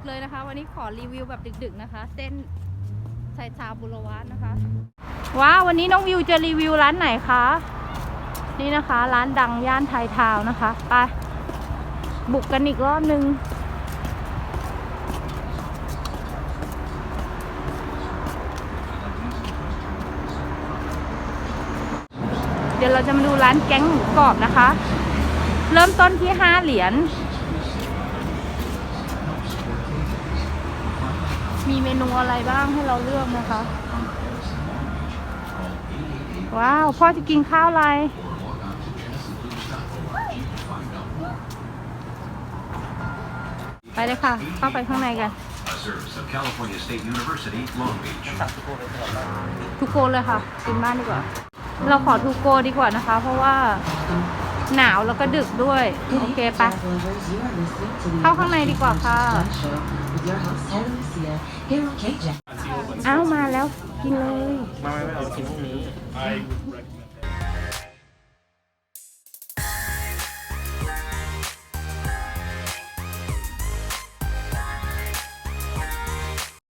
กๆเลยนะคะ วันนี้ขอรีวิวแบบดึก ๆนะคะ เส้นชายชาบุรวัตนะคะ ว้าววันนี้น้องวิวจะรีวิวร้านไหนคะ นี่นะคะ ร้านดังย่านไทยทาวน์นะคะไปบุกกันอีกรอบนึงเดี๋ยวเราจะมาดูร้านแก๊งหมูกรอบนะคะ เริ่มต้นที่ 5 เหรียญ มีเมนูอะไรบ้างให้เราเลือกนะคะ ว้าว พ่อจะกินข้าวอะไร ไปเลยค่ะ เข้าไปข้างในกัน ทุกโกเลยค่ะกินบ้านดีกว่า เราขอทุกโกดีกว่านะคะ เพราะว่า หนาวแล้วก็ดึกด้วย โอเคปะเข้าข้างในดีกว่าค่ะ อ้าว มาแล้วกินเลยไม่ไม่ไม่เอาไปกินพรุ่งนี้